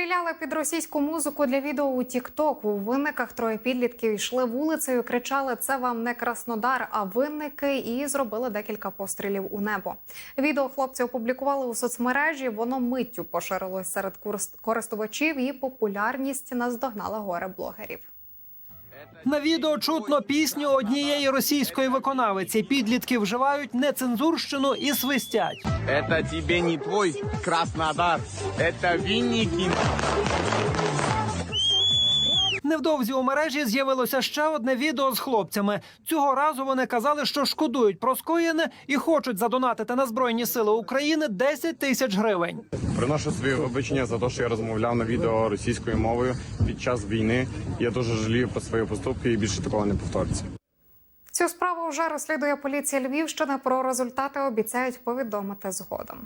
Стріляли під російську музику для відео у Тікток. У винниках троє підлітків йшли вулицею, кричали Це вам не Краснодар, а винники і зробили декілька пострілів у небо. Відео хлопці опублікували у соцмережі. Воно миттю поширилось серед користувачів і популярність наздогнала горе блогерів. На відео чутно пісню однієї російської виконавиці. Підлітки вживають нецензурщину і свистять. Це тебе не твій Краснодар, це Винники. Невдовзі у мережі з'явилося ще одне відео з хлопцями. Цього разу вони казали, що шкодують про скоєне і хочуть задонатити на збройні сили України 10 тисяч гривень. Приношу свої вибачення за те, що я розмовляв на відео російською мовою під час війни. Я дуже жалію про свої поступки і більше такого не повториться. Цю справу вже розслідує поліція Львівщини. Про результати обіцяють повідомити згодом.